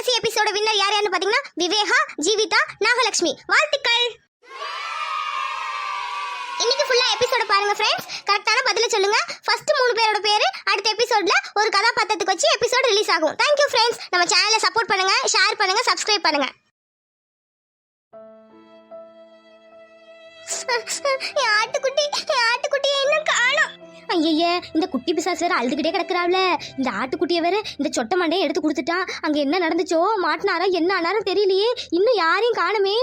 கடைசி எபிசோட வின்னர் யார் யாருன்னு பாத்தீங்கன்னா விவேகா ஜீவிதா நாகலட்சுமி. வாழ்த்துக்கள். இன்னைக்கு ஃபுல்லா எபிசோட பாருங்க ஃப்ரெண்ட்ஸ் கரெக்டான பதில சொல்லுங்க. ஃபர்ஸ்ட் மூணு பேரோட பேரு அடுத்த எபிசோட்ல ஒரு கதாபாத்திரத்துக்கு வச்சு எபிசோட் ரிலீஸ் ஆகும். தேங்க்யூ ஃப்ரெண்ட்ஸ் நம்ம சேனலை சப்போர்ட் பண்ணுங்க ஷேர் பண்ணுங்க சப்ஸ்கிரைப் பண்ணுங்க. என் ஆட்டுக்குட்டி என் ஆட்டுக்குட்டியை ஐயய்ய இந்த குட்டி பிசாசு வேற அழுதுகிட்டே கிடக்குறாவ்ல. இந்த ஆட்டுக்குட்டியை வேற இந்த சொட்ட மண்டையை எடுத்து கொடுத்துட்டான். அங்க என்ன நடந்துச்சோ மாட்டினாரா என்ன ஆனாரும் தெரியலையே. இன்னும் யாரையும் காணுமே.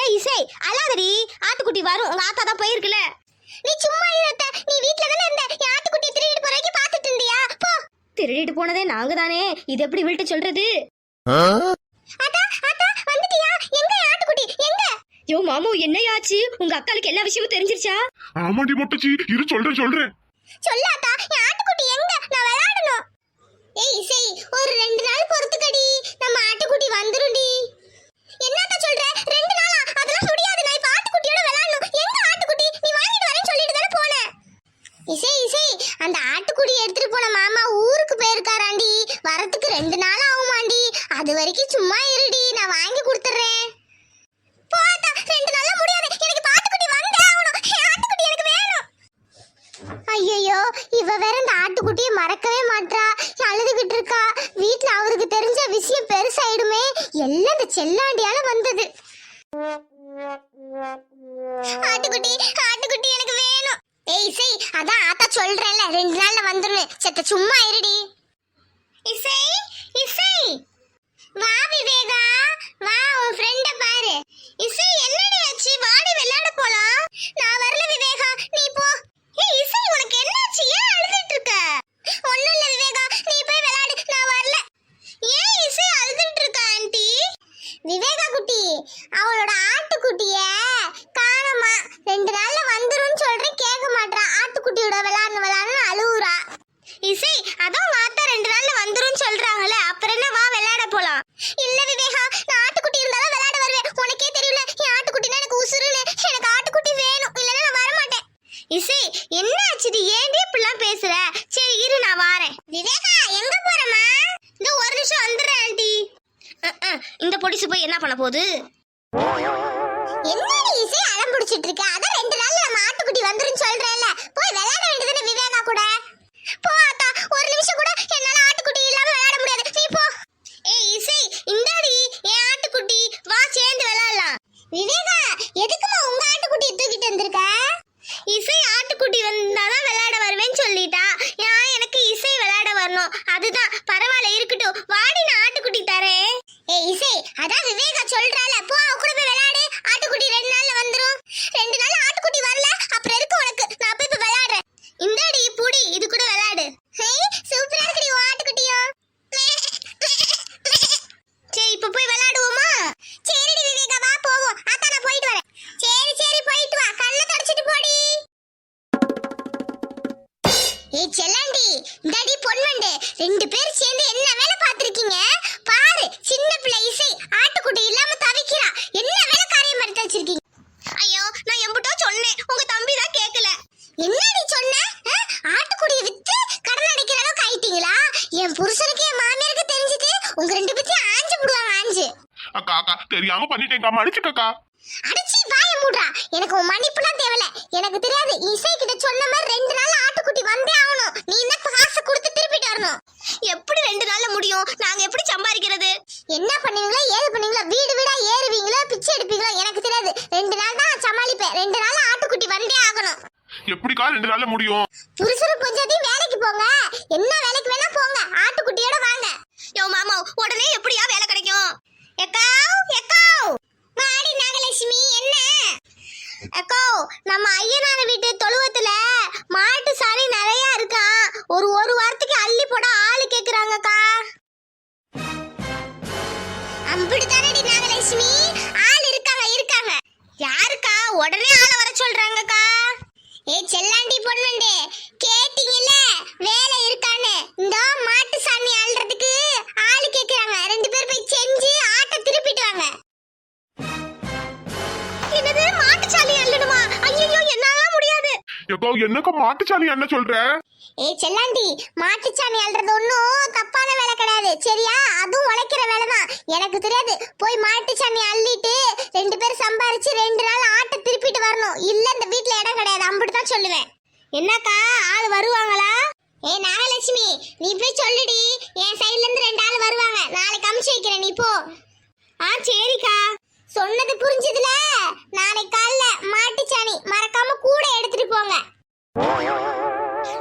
ஏய் இசை அழாதடி. ஆட்டுக்குட்டி வரும். உங்க ஆத்தா தான் போயிருக்குல. நீ சும்மா இருத்த நீ வீட்ல தானே இருந்த. என் ஆட்டுக்குட்டியை திருடிட்டு போற வரைக்கும் பாத்துட்டு இருந்தியா? போ. திருடிட்டு போனதே நாங்க தானே. இது எப்படி விட்டு சொல்றது? ஆத்தா ஆத்தா வந்துட்டியா? எங்க ஆட்டுக்குட்டி? எங்க? யோ மாமு என்னையாச்சு? உங்க அக்காளுக்கு எல்லா விஷயமும் தெரிஞ்சிருச்சா? ஆமாண்டி மொட்டச்சி. இரு சொல்றேன் சொல்றேன். சொல்லாத்தா என் ஆட்டுக்குட்டி எங்க? நான் விளையாடணும். ஏய் இசை ஒரு ரெண்டு நாள் பொறுத்துக்கடி. நம்ம ஆட்டுக்குட்டி வந்துரும்டி. என்னத்தா சொல்ற? ரெண்டு நாளா? அதெல்லாம் முடியாது. நான் இப்ப ஆட்டுக்குட்டியோட விளையாடணும். எங்க ஆட்டுக்குட்டி? நீ வாங்கிட்டு வரேன்னு சொல்லிட்டு தானே போன? இசை இசை அந்த ஆட்டுக்குடி எடுத்துட்டு போன மாமா ஊருக்கு போயிருக்காராண்டி. வரத்துக்கு ரெண்டு நாள் ஆகுமாண்டி. அது வரைக்கும் சும்மா இருடி. நான் வாங்கி கொடுத்து போட்டா ரெண்டு நாள்ல முடியாது எனக்கு இப்ப ஆட்டுக்குட்டி வந்தே ஆகணும் என் ஆட்டுக்குட்டி எனக்கு வேணும் ஐயோ இவ வேற இந்த ஆட்டுக்குட்டியை மறக்கவே மாட்றா அழுதுகிட்டு இருக்கா வீட்ல அவருக்கு தெரிஞ்ச விஷயம் பெருசாயிடுமே எல்லாம் இந்த செல்லாண்டியால வந்தது. ஆட்டுக்குட்டி ஆட்டுக்குட்டி எனக்கு வேணும். ஏய் இசை அதான் ஆத்தா சொல்றேன்ல ரெண்டு நாள்ல வந்துருன்னு. செத்த சும்மா இருடி. இசை இசை. வா விவேகா வா உன் ஃப்ரெண்ட பாரு. இசை என்னடி ஆச்சு வாடி விளையாட போலாம் நான் வரல விவேகா நீ போ ஏய் இசை உனக்கு என்னாச்சு ஏன் அழுதுட்டு இருக்க ஒண்ணும் இல்ல விவேகா நீ போய் விளையாடு நான் வரல ஏன் இசை அழுதுட்டு இருக்க ஆண்டி விவேகா குட்டி அவளோட ஆட்டுக்குட்டிய காணமா? ரெண்டு நாள்ல வந்துரும்னு சொல்றேன் கேட்க மாட்டான் ஆட்டுக்குட்டியோட விளாட்னு விளையாடணும் அழுவுறா. இசை அதான் உங்க ஆத்தா ரெண்டு நாள்ல வந்துரும் சொல்றாங்கல்ல அப்புறம் என்ன வா விளையாட போலாம்? இல்ல விவேகா நான் ஆட்டுக்குட்டி இருந்தாலும் விளையாட வருவேன். உனக்கே தெரியல என் ஆட்டுக்குட்டினா எனக்கு உசுருன்னு எனக்கு ஆட்டுக்குட்டி வேணும். இல்லைன்னா நான் வரமாட்டேன். இசை என்ன ஆச்சுது ஏன்டி இப்படிலாம் பேசுற? சரி இரு நான் வாரேன். விவேகா எங்க போறமா இந்த ஒரு நிமிஷம் வந்துடுறேன் ஆண்டி. இந்த பொடிசு போய் என்ன பண்ண போகுது? தெரியாம பண்ணிட்டேங்கா மன்னிச்சுக்கக்கா அடிச்சி வாய மூடுறா. எனக்கு உன் மன்னிப்புலாம் தேவையில்ல. எனக்கு தெரியாது இசை கிட்ட சொன்ன மாதிரி ரெண்டு நாள் ஆட்டுக்குட்டி வந்தே ஆகணும். நீ என்ன காசு கொடுத்து திருப்பிட்டு வரணும்? எப்படி ரெண்டு நாள்ல முடியும்? நாங்க எப்படி சம்பாதிக்கிறது? என்ன பண்ணுவீங்களோ ஏது பண்ணுவீங்களோ வீடு வீடா ஏறுவீங்களோ பிச்சை எடுப்பீங்களோ எனக்கு தெரியாது. ரெண்டு நாள் தான் சமாளிப்பேன். ரெண்டு நாள் ஆட்டுக்குட்டி வந்தே ஆகணும். எப்படிக்கா ரெண்டு நாள்ல முடியும்? புருஷனும் கொஞ்சத்தையும் வேலைக்கு போங்க. என்ன வேலைக்கு வேணா போங்க. ஆட்டுக்குட்டியோட வாங்க. யோ மாமா உடனே எப்படியா வேலை கிடைக்கும்? எக்காவ் லட்சுமி என்ன? அக்கோ நம்ம ஐயனார் வீட்டு தொழுவத்துல மாட்டு சாணி நிறைய இருக்கான் ஒரு ஒரு வாரத்துக்கு அள்ளி போட ஆளு கேக்குறாங்கக்கா. அப்படித்தானடி நாகலட்சுமி ஆள் இருக்காங்க இருக்காங்க. யாருக்கா? உடனே ஆளை வர சொல்றாங்கக்கா. ஏ செல்லாண்டி பொண்ணுண்டே கேட்டீங்கல்ல? என்னக்கா மாட்டுச்சாணி என்ன சொல்ற? ஏய் செல்லாண்டி மாட்டுச்சாணி அல்றது ஒன்றும் தப்பான வேலை கிடையாது. சரியா? அதுவும் உழைக்கிற வேலை தான் எனக்கு தெரியாது. போய் மாட்டுச்சாணி அள்ளிட்டு ரெண்டு பேரும் சம்பாரிச்சு ரெண்டு நாள் ஆட்டை திருப்பிட்டு வரணும். இல்ல இந்த வீட்ல இடம் கிடையாது. அம்பிட்டு தான் சொல்லுவேன். என்னக்கா ஆள் வருவாங்களா? ஏ நாகலட்சுமி நீ போய் சொல்லுடி. என் சைடுல இருந்து ரெண்டு ஆள் வருவாங்க. நாளைக்கு அமுச்சு வைக்கிறேன். நீ போ. ஆ சரிக்கா. சொன்னது புரிஞ்சதுல? நாளைக்கு காலைல மாட்டுச்சாணி மறக்காம கூட எடுத்துட்டு போங்க.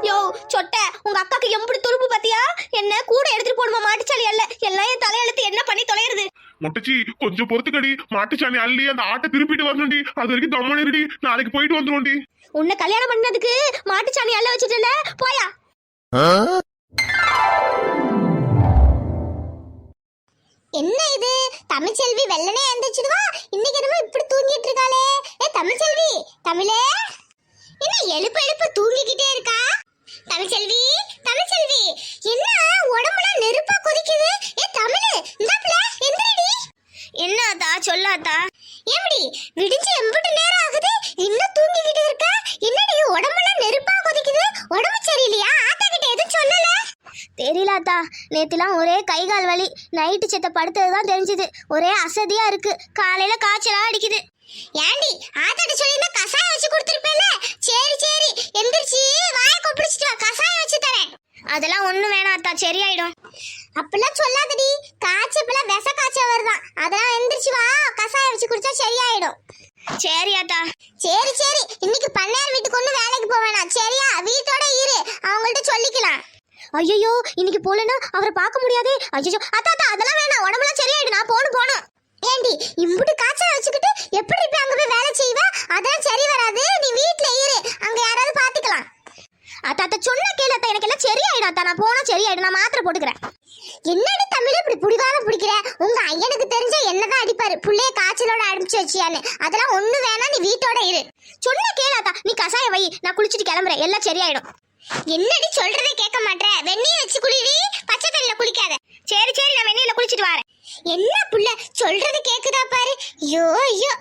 யோ சொட்டை உங்க அக்காக்கு எம்புடி துருப்பு பாத்தியா? என்ன கூட எடுத்துட்டு போடுமா மாட்டுச்சாலி அல்ல. எல்லாம் என் தலையெழுத்து என்ன பண்ணி தொலைறது மொட்டச்சி கொஞ்சம் பொறுத்துக்கடி. மாட்டுச்சாணி அள்ளி அந்த ஆட்டை திருப்பிட்டு வரணும்டி. அது வரைக்கும் தம்மன் இருடி நாளைக்கு போயிட்டு வந்துருவோம்டி. உன்னை கல்யாணம் பண்ணதுக்கு மாட்டுச்சாணி அல்ல வச்சுட்டல? போயா. என்ன இது? தமிழ்ச்செல்வி வெள்ளனே எந்திரிச்சிடுவா? இன்னைக்கு என்னமோ இப்படி தூங்கிட்டு இருக்காளே. ஏ தமிழ்ச்செல்வி தமிழே. என்ன எழுப்பு எழுப்பு தூங்கிக்கிட்டே இருக்கா? தமிழ்ச்செல்வி தமிழ்ச்செல்வி என்ன உடம்புலாம் நெருப்பா கொதிக்குது? ஏ தமிழ் இந்தாப்ல எந்திரடி. என்ன அத்தா சொல்லாத்தா? எப்படி விடிஞ்சு எம்பிட்டு நேரம் ஆகுது இன்னும் தூங்கிக்கிட்டு இருக்கா? என்னடி உடம்புலாம் நெருப்பா கொதிக்குது? உடம்பு சரியில்லையா? ஆத்தா கிட்ட எதுவும் சொல்லல. தெரியலாத்தா நேத்துலாம் ஒரே கை கால் வலி நைட்டு செத்த படுத்தது தான் தெரிஞ்சுது. ஒரே அசதியா இருக்கு. காலையில காய்ச்சலா அடிக்குது. ஏண்டி ஆத்தாட்ட சொல்லியிருந்தா கசாயம் வச்சு கொடுத்துருப்பேல சரி சரி எந்திரிச்சு வாயை கொப்பளிச்சிட்டு வா கசாயம் வச்சு தரேன். அதெல்லாம் ஒண்ணும் வேணாம் அத்தா சரியாயிடும். அப்படிலாம் சொல்லாதடி காய்ச்சப்பெல்லாம் விச காய்ச்ச வருதான் அதெல்லாம் எந்திரிச்சு வா கசாயம் வச்சு குடிச்சா சரியாயிடும். சரி அத்தா. சரி சரி இன்னைக்கு பண்ணையார் வீட்டுக்கு ஒன்றும் வேலைக்கு போக வேணாம். சரியா வீட்டோட இரு அவங்கள்ட்ட சொல்லிக்கலாம். ஐயோ இன்னைக்கு போலனா அவரை பார்க்க முடியாதே. ஐயோ அத்தா அத்தா அதெல்லாம் வேணாம் உடம்புலாம் சரியாயிடும். நான் போணும் போணும் ஏண்டி இம்புட்டு காய்ச்சல் வச்சுக்கிட்டு எப்படி போய் அங்க போய் வேலை செய்வ? அதான் சரி வராது. நீ வீட்ல இரு. அங்க யாராவது பாத்துக்கலாம். அத்த அத்தா சொன்ன கேளு எனக்கு எல்லாம் சரியாயிடும் அத்தா நான் போனா சரியாயிடும். நான் மாத்திரை போட்டுக்கிறேன். என்னடி தமிழ் இப்படி புடிவாத பிடிக்கிற? உங்க ஐயனுக்கு தெரிஞ்ச என்னதான் அடிப்பாரு? புள்ளைய காய்ச்சலோட அடிச்சு வச்சியான்னு. அதெல்லாம் ஒண்ணு வேணாம். நீ வீட்டோட இரு. சொன்ன கேளு அத்தா நீ கசாயம் வை. நான் குளிச்சுட்டு கிளம்புறேன். எல்லாம் சரியாயிடும். என்னடி சொல்றதே கேட்க மாட்டேன் வெந்நீர் வச்சு குளிடி பச்சை தண்ணில குளிக்காத. சரி சரி நான் வெந்நீர்ல குளிச்சிட்டு வரேன். என்ன புள்ள? சொல்றது கேக்குதா பாரு? ஐயோ ஐயோ.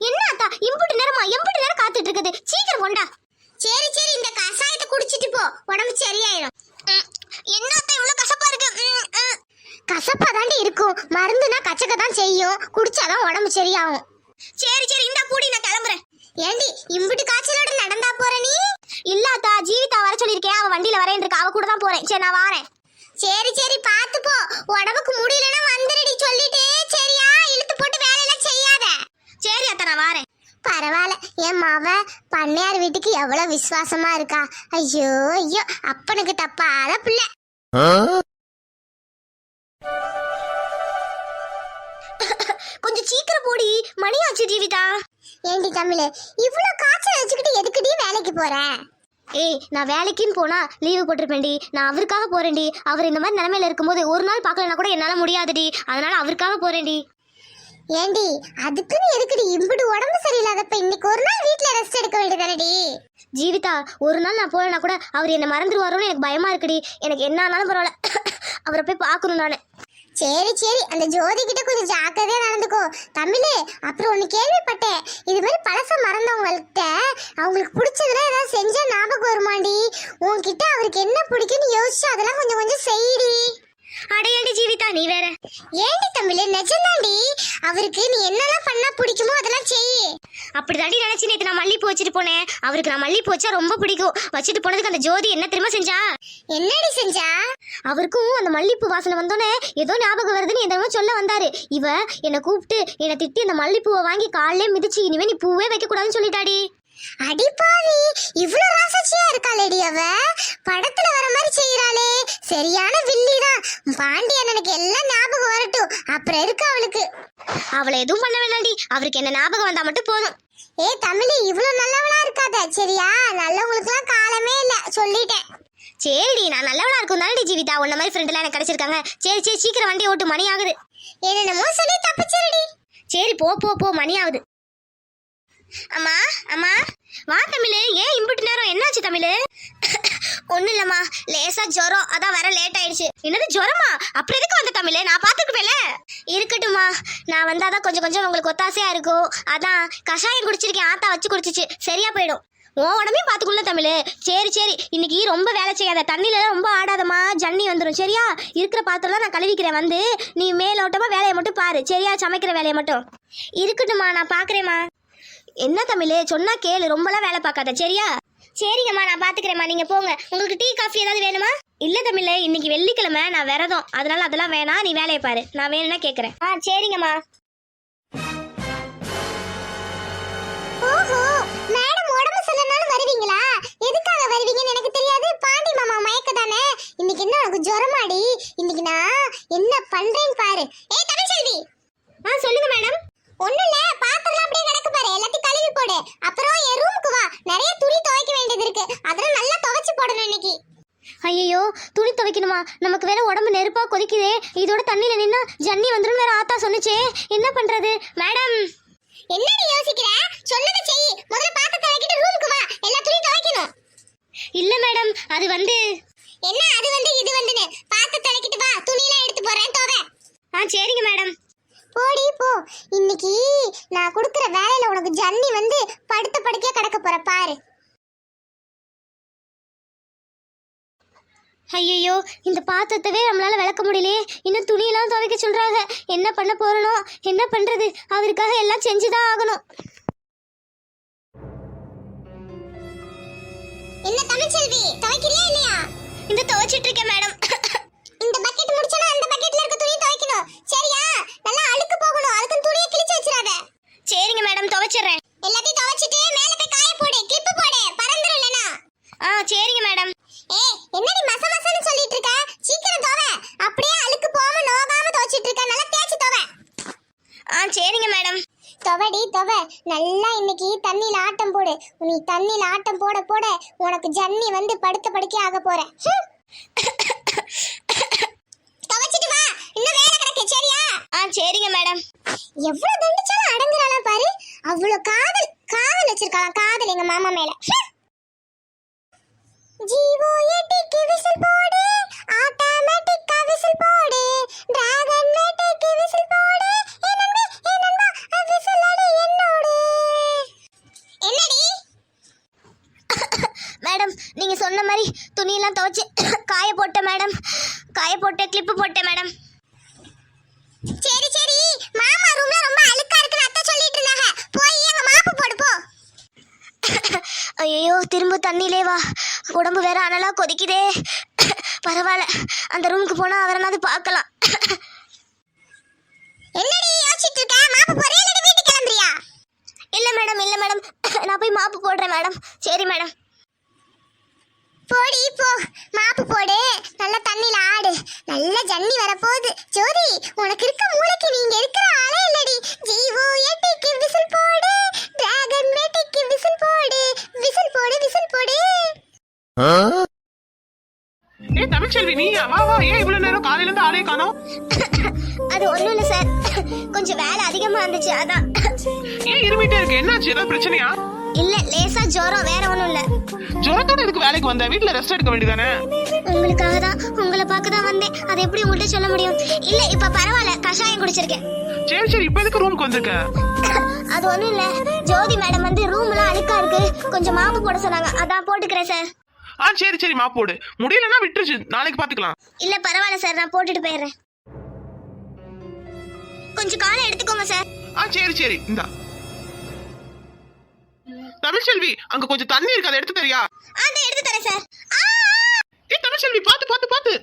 என்ன அத்தா? இம்புட்டு நேரமா எம்புட்டு நேரம் காத்துட்டு இருக்குது சீக்கிரம் கொண்டா. சரி சரி இந்த கசாயத்தை குடிச்சிட்டு போ. உடம்பு சரியாயிடும் என்ன அத்தா இவ்வளவு கசப்பா இருக்கு? ம், ம். கசப்பா தாண்டி இருக்கும். மருந்துனா கச்சக்க தான் செய்யும். குடிச்சாதான் உடம்பு சரியாகும். சரி சரி இந்த பூடி நான் கிளம்புறேன். ஏண்டி இம்புட்டு காய்ச்சலோட நடந்தா போற நீ? இல்ல அத்தா ஜீவிதா வர சொல்லிருக்கேன் அவ வண்டியில வரேன் இருக்கா. அவ கூட தான் போறேன். சரி நான் வரேன். சரி சரி பாத்து போ. உடம்புக்கு முடியலன்னா வந்துடுடி சொல்லிட்டு சரியா இழுத்து போட்டு வேலையெல்லாம் செய்யாத. சரி அத்தா நான் வரேன். பரவாயில்ல. என் மாவ பண்ணையார் வீட்டுக்கு எவ்வளவு விசுவாசமா இருக்கா. ஐயோ ஐயோ அப்பனுக்கு தப்பாத பிள்ளை. கொஞ்சம் சீக்கிரம் போடி. மணி ஆச்சு ஜீவிதா. ஏண்டி தமிழ் இவ்வளவு காய்ச்சல் வச்சுக்கிட்டு எதுக்குடி வேலைக்கு போற? ஏய் நான் வேலைக்குன்னு போனா லீவு போட்டிருப்பேன்டி. நான் அவருக்காக போறேன்டி. அவர் இந்த மாதிரி நிலைமையில இருக்கும்போது ஒரு நாள் பார்க்கலனா கூட என்னால முடியாதுடி. அதனால அவருக்காக போறேன்டி. ஏண்டி அதுக்குன்னு எதுக்குடி? இம்புட்டு உடம்பு சரியில்லாதப்ப இன்னைக்கு ஒரு நாள் வீட்ல ரெஸ்ட் எடுக்க வேண்டியதானடி ஜீவிதா ஒரு நாள் நான் போகலனா கூட அவர் என்னை மறந்துடுவாரோன்னு எனக்கு பயமா இருக்குடி. எனக்கு என்ன ஆனாலும் பரவாயில்ல. அவரை போய் பார்க்கணும் நான். சரி சரி. அந்த ஜோதி கிட்ட கொஞ்சம் ஜாக்கிரதையா நடந்துக்கோ. தமிழ் அப்புறம் ஒண்ணு கேள்விப்பட்டேன். இது மாதிரி பழச மறந்தவங்கள்ட்ட அவங்களுக்கு பிடிச்சதுல ஏதாவது செஞ்சா ஞாபகம் வருமாண்டி? உன்கிட்ட அவருக்கு என்ன பிடிக்கும்னு யோசிச்சு அதெல்லாம் கொஞ்சம் கொஞ்சம் செய்டி. அடையாண்டி ஜீவிதா நீ வேற. ஏண்டி தமிழ் நிஜம்தாண்டி அவருக்கு நீ என்னெல்லாம் பண்ணா பிடிக்குமோ அப்படிதாண்டி நினைச்சு நேத்து நான் மல்லிப்பூ வச்சுட்டு போனேன். அவருக்கு நான் மல்லிப்பூ வச்சா ரொம்ப பிடிக்கும். வச்சுட்டு போனதுக்கு அந்த ஜோதி என்ன திரும்ப செஞ்சா? என்னடி செஞ்சா? அவருக்கும் அந்த மல்லிப்பூ வாசனை வந்தோடனே ஏதோ ஞாபகம் வருதுன்னு என்னமோ சொல்ல வந்தாரு. இவ என்னை கூப்பிட்டு என்னை திட்டி அந்த மல்லிப்பூவை வாங்கி காலையிலே மிதிச்சு இனிமே நீ பூவே வைக்க கூடாதுன்னு சொல்லிட்டாடி அடிப்பாவி இவ்ளோ ராசாச்சியா இருக்காளேடி அவ. படத்துல வர மாதிரி செய்யறாளே சரியான வில்லி தான் பாண்டி அண்ணனுக்கு எல்லாம் ஞாபகம் வரட்டும். அப்புறம் இருக்கு அவளுக்கு. அவளை எதுவும் பண்ண வேண்டாண்டி அவருக்கு என்ன ஞாபகம் வந்தா மட்டும் போதும். ஏ தமிழ் இவ்ளோ நல்லவளா இருக்காத. சரியா? நல்லவங்களுக்குலாம் காலமே இல்ல. சொல்லிட்டேன். சரிடி நான் நல்லவனா இருக்கும் தானே ஜீவிதா. உன்ன மாதிரி ஃப்ரெண்ட் எல்லாம் எனக்கு கிடைச்சிருக்காங்க. சரி சரி சீக்கிரம் வண்டி ஓட்டு. மணி ஆகுது. என்னென்னமோ சொல்லி தப்பிச்சிருடி. சரி போ போ போ. மணி ஆகுது. அம்மா அம்மா. வா தமிழ். ஏன் இம்புட்டு நேரம்? என்னாச்சு தமிழ்? ஒன்றும் இல்லைம்மா. லேசா ஜுரம். அதான் வர லேட் ஆயிடுச்சு. என்னது ஜுரமா? அப்புறம் எதுக்கு வந்த தமிழ்? நான் பார்த்துக்குவேல இருக்கட்டும்மா. நான் வந்தால் தான் கொஞ்சம் கொஞ்சம் உங்களுக்கு ஒத்தாசையாக இருக்கும். அதான் கஷாயம் குடிச்சிருக்கேன். ஆத்தா வச்சு குடிச்சிச்சு. சரியாக போயிடும். உன் உடம்பையும் பார்த்துக்குள்ள தமிழ். சரி சரி. இன்னைக்கு ரொம்ப வேலை செய்யாத. தண்ணியிலலாம் ரொம்ப ஆடாதம்மா. ஜன்னி வந்துடும் சரியா? இருக்கிற பாத்திரம்லாம் நான் கழுவிக்கிறேன். வந்து நீ மேலோட்டமாக வேலையை மட்டும் பாரு. சரியா? சமைக்கிற வேலையை மட்டும். இருக்கட்டும்மா நான் பார்க்குறேம்மா. என்ன தமிழ்? சொன்னால் கேளு. ரொம்பலாம் வேலை பார்க்காத. சரியா? சரிங்கம்மா நான் பாத்துக்கிறேம்மா. நீங்க போங்க. உங்களுக்கு டீ காஃபி ஏதாவது வேணுமா? இல்ல தமிழ் இன்னைக்கு வெள்ளிக்கிழமை நான் விரதம். அதனால அதெல்லாம் வேணாம் நீ வேலையை பாரு. நான் வேணும்னா கேக்குறேன். ஆ சரிங்கம்மா. ஓஹோ மேடம் உடம்பு சரியில்லைனாலும் வருவீங்களா? எதுக்காக வருவீங்கன்னு எனக்கு தெரியாது. பாண்டி மாமா மயக்க தானே இன்னைக்கு என்ன உனக்கு ஜுரமாடி? இன்னைக்கு நான் என்ன பண்றேன்னு பாரு. ஏய் தமிழ்செல்வி ஆ சொல்லுங்க மேடம். ஒண்ணும் இல்ல பாத்திரம் அப்படியே கிடக்கு பாரு. எல்லாத்தையும் கழுவி போடு. அப்புறம் என் ரூமுக்கு வா. நிறைய துணி துவைக்க வேண்டியது இருக்கு. அதெல்லாம் நல்லா துவைச்சு போடணும் இன்னைக்கு. ஐயோ துணி துவைக்கணுமா? நமக்கு வேற உடம்பு நெருப்பா கொதிக்குதே. இதோட தண்ணியில நின்னா ஜன்னி வந்துடும் வேற ஆத்தா சொன்னுச்சே. என்ன பண்றது? மேடம்! என்னடி யோசிக்கிற? சொன்னதை செய். முதல்ல பாத்திரத்தை வைக்கிட்டு ரூமுக்கு வா. எல்லா துணியும் துவைக்கணும். இல்ல மேடம் அது வந்து என்ன? அது வந்து இது வந்துன்னு. பாத்திரத்தை வைக்கிட்டு வா. துணியெல்லாம் எடுத்து போறேன். தோவை. ஆ சரிங்க மேடம். போடி போ. இன்னைக்கு நான் கொடுக்குற வேலையில உனக்கு ஜன்னி வந்து படுத்த படுக்கையா கிடக்க போற பாரு. ஐயோ இந்த பாத்திரத்தவே நம்மளால விளக்க முடியலையே. இன்னும் துணியெல்லாம் துவைக்க சொல்றாங்க. என்ன பண்ண போறனோ என்ன பண்றது? அவருக்காக எல்லாம் செஞ்சுதான் ஆகணும். என்ன தமிழ்ச்செல்வி துவைக்கிறியா இல்லையா? இந்த துவைச்சிட்டு இருக்கேன் மேடம். இந்த பக்கெட் முடிச்சனா அந்த பக்கெட்ல இருக்க துவைக்கணும் சரியா? நல்லா அழுக்கு போகணும். அதுக்கு துணியை கிழிச்சு வச்சிராத சரிங்க மேடம் துவைச்சிடுறேன். எல்லாத்தையும் துவைச்சிட்டு மேல போய் காய போடு. கிளிப்பு போடு. பறந்துரும் இல்லனா ஆ சரிங்க மேடம். ஏய் என்னடி மச மசன்னு சொல்லிட்டு இருக்க? சீக்கிரம் துவை. அப்படியே அழுக்கு போகாம நோகாம துவைச்சிட்டு இருக்க. நல்லா தேய்ச்சி துவை. ஆ சரிங்க மேடம். துவடி துவ. நல்லா இன்னைக்கு தண்ணியில ஆட்டம் போடு. நீ தண்ணியில ஆட்டம் போட போட உனக்கு ஜன்னி வந்து படுத்த படுக்கை ஆக போற ஹம். துவைச்சிட்டு வா இன்னும் வேலை கிடக்கு சரியா? ஆ சரிங்க மேடம். எவ்வளவு தண்டிச்சாலும் அடங்குறாளா பாரு. அவ்வளவு காதல் காதல் வச்சிருக்கலாம். காதல் எங்க மாமா மேல. ஜீவோ எட்டிக்கு விசில் போடு. ஆட்டோமேட்டிக்கா விசில் போடு. டிராகன் மேட்டிக்கு விசில் போடு. என்னடி. மேடம் நீங்க சொன்ன மாதிரி துணியெல்லாம் துவைச்சு காய போட்டேன் மேடம். காய போட்டேன் கிளிப்பு போட்டேன் மேடம். சரி சரி. மாமா ரூம்ல ரொம்ப அழுக்கா இருக்குன்னு அத்தை சொல்லிட்டு இருந்தாங்க. போய் அங்க மாப்பு போடு போ. ஐயோ திரும்ப தண்ணியிலே வா. உடம்பு வேற அனலா கொதிக்குதே. பரவாயில்ல. அந்த ரூமுக்கு போனா அவரனாவது பார்க்கலாம். என்னடி யோசிச்சிட்டு இருக்க? மாப்பு போறியா? இல்ல வீட்டுக்கு கிளம்புறியா? இல்ல மேடம் இல்ல மேடம். நான் போய் மாப்பு போடுறேன் மேடம். சரி மேடம். போடி போ. மாப்பு போடு. நல்ல தண்ணில ஆடு. நல்ல ஜன்னி வரப்போகுது. ஜோதி உனக்கு இருக்க மூளைக்கு நீங்க இருக்கிற ஆளே இல்லடி. ஜீவோ எட்டிக்கு விசில் போடு. டிராகன் மேட்டிக்கு விசில் போடு. விசில் போடு விசில் போடு. ஏ தமிழ்ச்செல்வி நீ வா வா. ஏன் இவ்வளவு நேரம் காலையில இருந்து ஆளே காணோம்? அது ஒண்ணும் இல்ல சார். கொஞ்சம் வேலை அதிகமா இருந்துச்சு அதான். ஏன் இருமிட்டே இருக்கு? என்னாச்சு? ஏதாவது பிரச்சனையா? இல்ல லேசா ஜுரம் வேற ஒண்ணும் இல்ல. ஜுரத்தோட இதுக்கு வேலைக்கு வந்த? வீட்ல ரெஸ்ட் எடுக்க வேண்டியதானே உங்களுக்காக தான் உங்களை பார்க்க தான் வந்தேன். அதை எப்படி உங்கள்கிட்ட சொல்ல முடியும்? இல்ல இப்ப பரவாயில்ல கஷாயம் குடிச்சிருக்கேன். சரி சரி இப்ப எதுக்கு ரூமுக்கு வந்திருக்க? அது ஒண்ணும் இல்ல. ஜோதி மேடம் வந்து ரூம்லாம் அழுக்கா இருக்கு. கொஞ்சம் மாப்பு போட சொன்னாங்க. அதான் போட்டுக்கிறேன் சார் ஆ சரி சரி மா போடு. முடியலன்னா விட்டுருச்சு. நாளைக்கு பாத்துக்கலாம். இல்ல பரவாயில்ல சார் நான் போட்டுட்டு போயிடுறேன். கொஞ்சம் காலை எடுத்துக்கோங்க சார் ஆ சரி சரி. இந்தா. தமிழ்ச்செல்வி அங்க கொஞ்சம் தண்ணி இருக்கு அதை எடுத்து தெரியா அதை எடுத்து தரேன் சார். ஆ! ஏ தமிழ்ச்செல்வி பாத்து பாத்து பாத்து.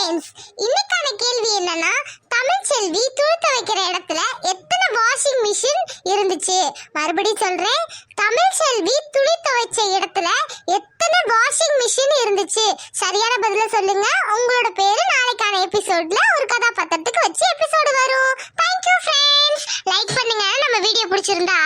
ஹாய் இன்னைக்கான கேள்வி என்னன்னா தமிழ்ச்செல்வி துணி துவைக்கிற இடத்துல எத்தனை வாஷிங் மிஷின் இருந்துச்சு? மறுபடியும் சொல்றேன். தமிழ்ச்செல்வி துணி துவைச்ச இடத்துல எத்தனை வாஷிங் மிஷின் இருந்துச்சு? சரியான பதில சொல்லுங்க. உங்களோட பேரு நாளைக்கான எபிசோட்ல ஒரு கதாபாத்திரத்துக்கு வச்சு எபிசோடு வரும். தேங்க்யூ ஃப்ரெண்ட்ஸ் லைக் பண்ணுங்க. நம்ம வீடியோ பிடிச்சிருந்தா